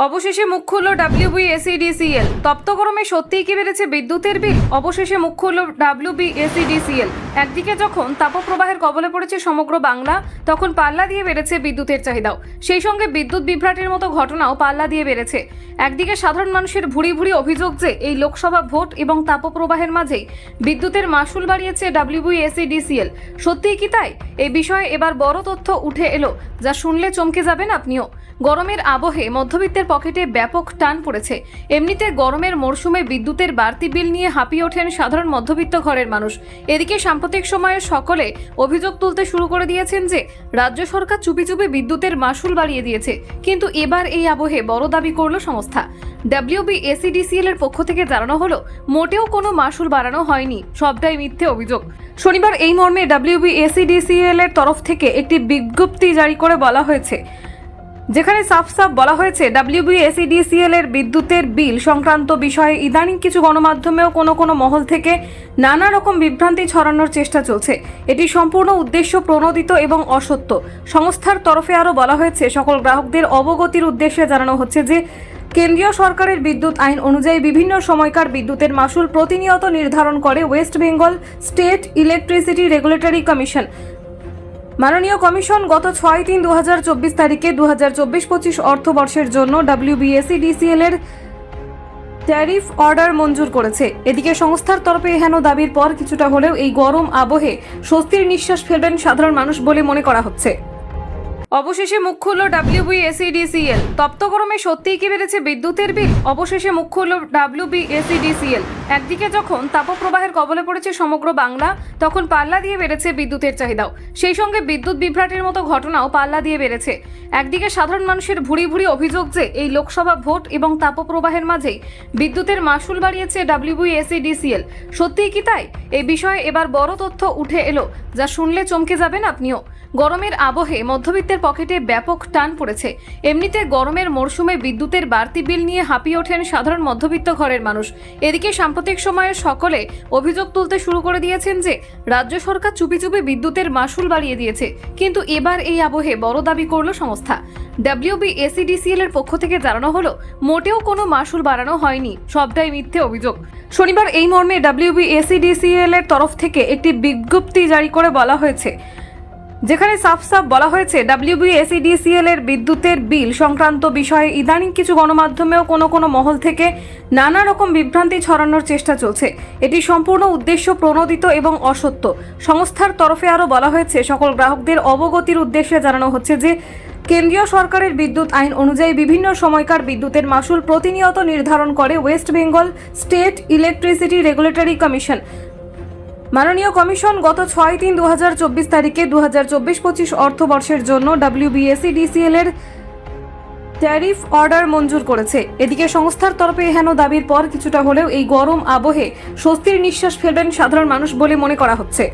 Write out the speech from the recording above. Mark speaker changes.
Speaker 1: অবশেষে মুখ খুলল ডাব্লিউবিএসিডিসিএল তপ্ত গরমে সত্যিই কি বেড়েছে বিদ্যুতের বিল? অবশেষে মুখ খুলল ডাব্লিউবিএসিডিসিএল একদিকে যখন তাপপ্রবাহের কবলে পড়েছে সমগ্র বাংলা, তখন পাল্লা দিয়ে বেড়েছে বিদ্যুতের চাহিদাও। সেই সঙ্গে বিদ্যুৎ বিভ্রাটের মতো ঘটনাও পাল্লা দিয়ে বেড়েছে। একদিকে সাধারণ মানুষের ভুরি ভুরি অভিযোগ যে এই লোকসভা ভোট এবং তাপপ্রবাহের মাঝেই বিদ্যুতের মাসুল বাড়িয়েছে ডাব্লিউবিএসিডিসিএল সত্যিই কি তাই? এই বিষয়ে এবার বড় তথ্য উঠে এলো, যা শুনলে চমকে যাবেন আপনিও। গরমের আবহে মধ্যবিত্তের পকেটে ব্যাপক টান পড়েছে। এমনিতে গরমের মরশুমে বিদ্যুতের বাড়তি বিল নিয়ে হাঁপিয়ে ওঠেন সাধারণ মধ্যবিত্ত ঘরের মানুষ। এদিকে সাম্প্রতিক সময়ে সকলে অভিযোগ তুলতে শুরু করে দিয়েছেন যে, রাজ্য সরকার চুপি চুপি বিদ্যুতের মাসুল বাড়িয়ে দিয়েছে। কিন্তু এবার এই আবহে বড় দাবি করল সংস্থা। ডাব্লিউবি এসিডিসিএল এর পক্ষ থেকে জানানো হলো, মোটেও কোনো মাসুল বাড়ানো হয়নি। সবটাই মিথ্যে অভিযোগ। শনিবার এই মর্মে ডাব্লিউবি এসিডিসিএল এর তরফ থেকে একটি বিজ্ঞপ্তি জারি করে বলা হয়েছে। যেখানে সাফ সাফ বলা হয়েছে ডাব্লিউবিএসিডিসিএল এর বিদ্যুতের বিল সংক্রান্ত বিষয়ে ইদানিং কিছু গণমাধ্যমেও কোনো কোনো মহল থেকে নানা রকম বিভ্রান্তি ছড়ানোর চেষ্টা চলছে। এটি সম্পূর্ণ উদ্দেশ্য প্রণোদিত এবং অসত্য। সংস্থার তরফে আরও বলা হয়েছে, সকল গ্রাহকদের অবগতির উদ্দেশ্যে জানানো হচ্ছে যে, কেন্দ্রীয় সরকারের বিদ্যুৎ আইন অনুযায়ী বিভিন্ন সময়কার বিদ্যুতের মাসুল প্রতিনিয়ত নির্ধারণ করে West Bengal state electricity regulatory commission. মাননীয় কমিশন গত ছয় তিন দু তারিখে দু হাজার চব্বিশ পঁচিশ অর্থবর্ষের জন্য ডাব্লিউবিএসিডিসিএল এর ট্যারিফ অর্ডার মঞ্জুর করেছে। এদিকে সংস্থার তরফে হেন দাবির পর কিছুটা হলেও এই গরম আবহে স্বস্তির নিঃশ্বাস ফেলবেন সাধারণ মানুষ বলে মনে করা হচ্ছে। অবশেষে মুখ খুলল ডাব্লিউবিএসিডিসিএল তপ্ত গরমে সত্যিই কি বেড়েছে বিদ্যুতের বিল? অবশেষে মুখ খুলল ডাব্লিউবিএসিডিসিএল একদিকে যখন তাপপ্রবাহের কবলে পড়েছে সমগ্র বাংলা, তখন পাল্লা দিয়ে বেড়েছে বিদ্যুতের চাহিদাও। সেই সঙ্গে বিদ্যুৎ বিভ্রাটের মতো ঘটনাও পাল্লা দিয়ে বেড়েছে। একদিকে সাধারণ মানুষের ভুরি ভুরি অভিযোগ যে এই লোকসভা ভোট এবং তাপপ্রবাহের মাঝেই বিদ্যুতের মাসুল বাড়িয়েছে ডাব্লিউবিএসিডিসিএল সত্যিই কি তাই? এই বিষয়ে এবার বড় তথ্য উঠে এলো, যা শুনলে চমকে যাবেন আপনিও। গরমের আবহে মধ্যবিত্তের পকেটে ব্যাপক টান পড়েছে। এমনিতে গরমের মরশুমে বিদ্যুতের বাড়তি বিল নিয়ে হাঁপিয়ে ওঠেন সাধারণ মধ্যবিত্ত ঘরের মানুষ। এদিকে সাম্প্রতিক সময়ে সকলে অভিযোগ তুলতে শুরু করে দিয়েছেন যে, রাজ্য সরকার চুপি চুপি বিদ্যুতের মাসুল বাড়িয়ে দিয়েছে, কিন্তু এবার এই আবহে বড় দাবি করল সংস্থা। ডাব্লিউবি এসিডিসিএল এর পক্ষ থেকে জানানো হলো, মোটেও কোনো মাসুল বাড়ানো হয়নি, সবটাই মিথ্যে অভিযোগ। শনিবার এই মর্মে ডাব্লিউবি এসিডিসিএল এর তরফ থেকে একটি বিজ্ঞপ্তি জারি করে বলা হয়েছে। যেখানে সাফ সাফ বলা হয়েছে ডাব্লিউবিএসিডিসিএল এর বিদ্যুতের বিল সংক্রান্ত বিষয়ে ইদানিং কিছু গণমাধ্যমেও কোনো কোনো মহল থেকে নানা রকম বিভ্রান্তি ছড়ানোর চেষ্টা চলছে। এটি সম্পূর্ণ উদ্দেশ্য প্রণোদিত এবং অসত্য। সংস্থার তরফে আরও বলা হয়েছে, সকল গ্রাহকদের অবগতির উদ্দেশ্যে জানানো হচ্ছে যে, কেন্দ্রীয় সরকারের বিদ্যুৎ আইন অনুযায়ী বিভিন্ন সময়কার বিদ্যুতের মাসুল প্রতিনিয়ত নির্ধারণ করে West Bengal state electricity regulatory commission. মাননীয় কমিশন গত ছয় তিন দু তারিখে দু হাজার চব্বিশ পঁচিশ অর্থবর্ষের জন্য ডাব্লিউবিএসিডিসিএল এর ট্যারিফ অর্ডার মঞ্জুর করেছে। এদিকে সংস্থার তরফে হেন দাবির পর কিছুটা হলেও এই গরম আবহে স্বস্তির নিঃশ্বাস ফেলবেন সাধারণ মানুষ বলে মনে করা হচ্ছে।